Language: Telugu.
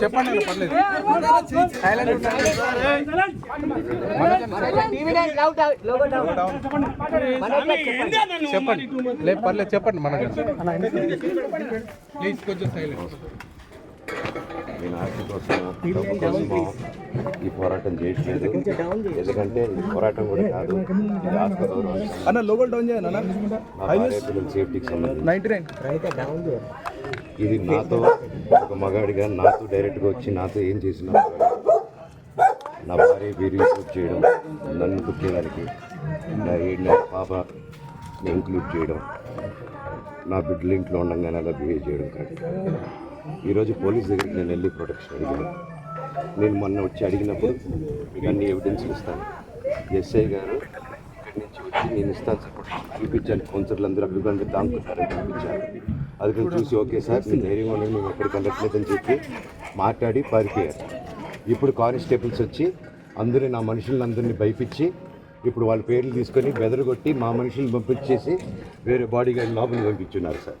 చెప్పండి పర్లేదు. చెప్పండి. లేదు పర్లేదు చెప్పండి మనకి ప్లీజ్ కొంచెం సైలెంట్ నేను ఆస్తి కోసం కోసమో ఈ పోరాటం చేయట్లేదు ఎందుకంటే ఈ పోరాటం కూడా కాదు ఇది ఆత్మ డౌన్ చేయండి సేఫ్టీకి సంబంధించి. Ninety nine. ఇది నాతో ఒక మగాడిగా నాతో డైరెక్ట్గా వచ్చి నాతో ఏం చేసినా నా భార్య వీరు ఇంక్లూడ్ చేయడం నన్ను కుట్టేయడానికి నా ఏడు నెలల పాప ఇంక్లూడ్ చేయడం నా బిడ్డలు ఇంట్లో ఉండగానే అలా బిహేవ్ చేయడం కరెక్ట్ ఈరోజు పోలీస్ దగ్గరికి నేను వెళ్ళి ప్రొటెక్షన్ అడిగాను. నేను మొన్న వచ్చి అడిగినప్పుడు మీకు అన్ని ఎవిడెన్స్ ఇస్తాను. ఎస్ఐ గారు ఇక్కడి నుంచి వచ్చి నేను ఇస్తాను సార్. చూపించాను. కౌన్సిలర్లు అందరూ అభిప్రాయం దాంకున్నారని చూపించాను అది కూడా చూసి ఓకే సార్ నేను ధైర్యంగా ఉండండి మేము ఎక్కడికి వెళ్ళట్లేదని చెప్పి మాట్లాడి పారిపోయారు. ఇప్పుడు కానిస్టేబుల్స్ వచ్చి అందరూ నా మనుషులందరినీ భయపించి ఇప్పుడు వాళ్ళ పేర్లు తీసుకొని బెదరగొట్టి మా మనుషుల్ని పంపించేసి వేరే బాడీ గార్డ్ లోపలికి పంపించున్నారు సార్.